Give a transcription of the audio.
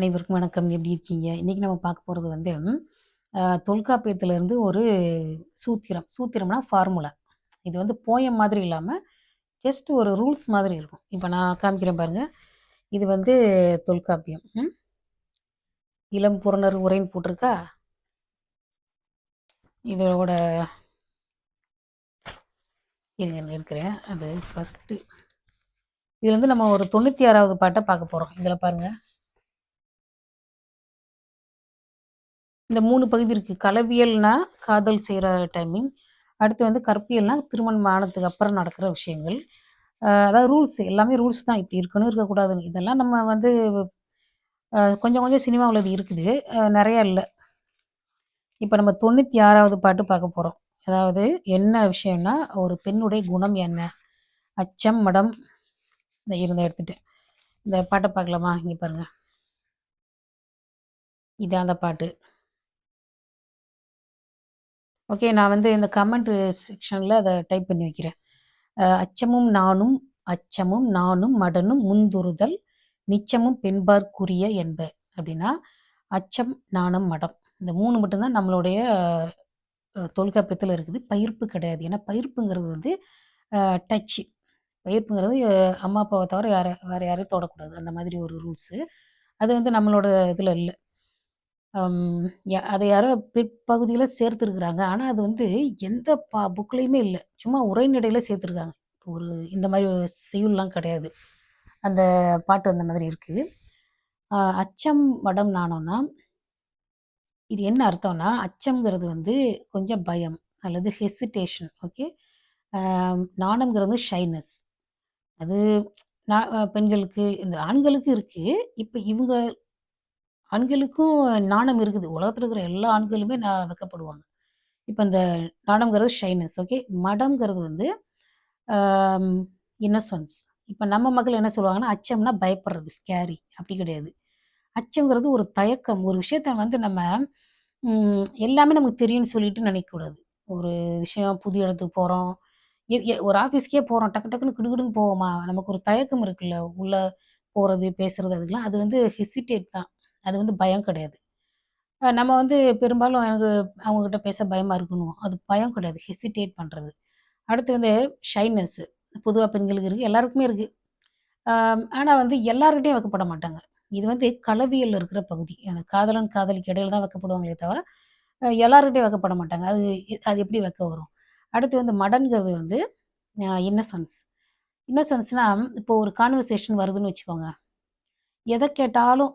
அனைவருக்கும் வணக்கம். எப்படி இருக்கீங்க? இன்னைக்கு நம்ம பார்க்க போறது வந்து, அ ஒரு சூத்திரம். சூத்திரம்னா ஃபார்முலா. இது வந்து போயம் மாதிரி இல்லாம, ஜஸ்ட் ஒரு ரூல்ஸ் மாதிரி இருக்கும். இப்போ நான் காமிக்கிறேன் பாருங்க. இது வந்து தொல்காப்பியம். ம். இளம் புறநர் உரைன்னு போட்டிருக்கா? இதோட இருங்க இருக்கிறேன். அது ஃபஸ்ட்டு இது வந்து நம்ம ஒரு தொண்ணூற்றி ஆறாவது பாட்டை பார்க்க போகிறோம் இதில் பாருங்கள் இந்த மூணு பகுதி இருக்கு. கலவியல்னா காதல் செய்கிற டைமிங். அடுத்து வந்து கற்பியல்னா திருமணம் ஆனதுக்கு அப்புறம் நடக்கிற விஷயங்கள். அதாவது ரூல்ஸ் எல்லாமே ரூல்ஸ் தான். இப்படி இருக்கணும், இருக்கக்கூடாதுன்னு. இதெல்லாம் நம்ம வந்து கொஞ்சம் கொஞ்சம் சினிமாவில் இது இருக்குது. நிறையா இல்லை இப்போ நம்ம தொண்ணூற்றி ஆறாவது பாட்டு பார்க்க போகிறோம் அதாவது என்ன விஷயம்னா, ஒரு பெண்ணுடைய குணம் என்ன? அச்சம், மடம் இந்த இருந்த எடுத்துட்டேன். இந்த பாட்டை பார்க்கலாமா? இங்கே பாருங்க. இதான் அந்த பாட்டு. ஓகே. நான் வந்து இந்த கமெண்ட் செக்ஷனில் அதை டைப் பண்ணி வைக்கிறேன். அச்சமும் நானும் அச்சமும் நானும் மடனும் முந்துறுதல் நிச்சமும் பெண்பார்க்குரிய என்ப. அப்படின்னா, அச்சம், நாணம், மடம். இந்த மூணு மட்டும்தான் நம்மளுடைய தொல்காப்பியத்தில் இருக்குது. பயிர்ப்பு கிடையாது. ஏன்னா பயிர்ப்புங்கிறது வந்து டச்சு பயிர்ப்புங்கிறது அம்மா, அப்பாவை தவிர யாரை வேறு யாரையும் தொடக்கூடாது. அந்த மாதிரி ஒரு ரூல்ஸு. அது வந்து நம்மளோட இதில் இல்லை அம் ய அத யாரோ பிற்பகுதியில சேர்த்துருக்குறாங்க. ஆனா அது வந்து எந்த பா புக்லயுமே இல்ல. சும்மா உரைநடையில சேர்த்துருக்காங்க. ஒரு இந்த மாரி செய்யுள்லாம் கிடையாது. அந்த பாட்டு அந்த மாதிரி இருக்கு. அ அச்சம், வடம் நாணம்னா இது என்ன அர்த்தம்னா, அச்சம்ங்கிறது வந்து கொஞ்சம் பயம் அல்லது ஹெசிடேஷன். ஓகே. அ நாணம்ங்கிறது ஷைனஸ். அது நா பெண்களுக்கு இந்த ஆண்களுக்கு இருக்கு. இப்ப இவங்க ஆண்களுக்கும் நாணம் இருக்குது. உலகத்தில் இருக்கிற எல்லா ஆண்களுமே நான் வைக்கப்படுவாங்க இப்போ இந்த நாணம்ங்கிறது ஷைனஸ். ஓகே. மடம்ங்கிறது வந்து இன்னசன்ஸ் இப்போ நம்ம மக்கள் என்ன சொல்லுவாங்கன்னா, அச்சம்னா பயப்படுறது, ஸ்கேரி அப்படி கிடையாது. அச்சங்கிறது ஒரு தயக்கம். ஒரு விஷயத்த வந்து நம்ம எல்லாமே நமக்கு தெரியும்னு சொல்லிட்டு நினைக்கக்கூடாது. ஒரு விஷயம் புது இடத்துக்கு போகிறோம் எ ஒரு ஆஃபீஸ்க்கே போகிறோம் டக்கு டக்குன்னு கிடுகிடுன்னு போவோமா? நமக்கு ஒரு தயக்கம் இருக்குல்ல. உள்ளே போகிறது பேசுறது அதுக்கெல்லாம். அது வந்து ஹெசிடேட் தான். அது வந்து பயம் கிடையாது. நம்ம வந்து பெரும்பாலும் எனக்கு அவங்கக்கிட்ட பேச பயமாக இருக்கணும் அது பயம் கிடையாது. ஹெசிடேட் பண்ணுறது அடுத்து வந்து ஷைனஸ்ஸு பொதுவாக பெண்களுக்கு இருக்குது எல்லாருக்குமே இருக்குது ஆனால் வந்து எல்லாருக்கிட்டையும் வைக்கப்பட மாட்டாங்க. இது வந்து கலவியல் இருக்கிற பகுதி. அந்த காதலன், காதலிக்கு இடையில தான் வைக்கப்படுவாங்களே தவிர, எல்லாருக்கிட்டையும் வைக்கப்பட மாட்டாங்க. அது அது எப்படி வைக்க வரும்? அடுத்து வந்து மடன்கிறது வந்து அ இன்னசென்ஸ். இன்னசென்ஸ்னா இப்போ ஒரு கான்வர்சேஷன் வருதுன்னு வச்சுக்கோங்க. எதை கேட்டாலும்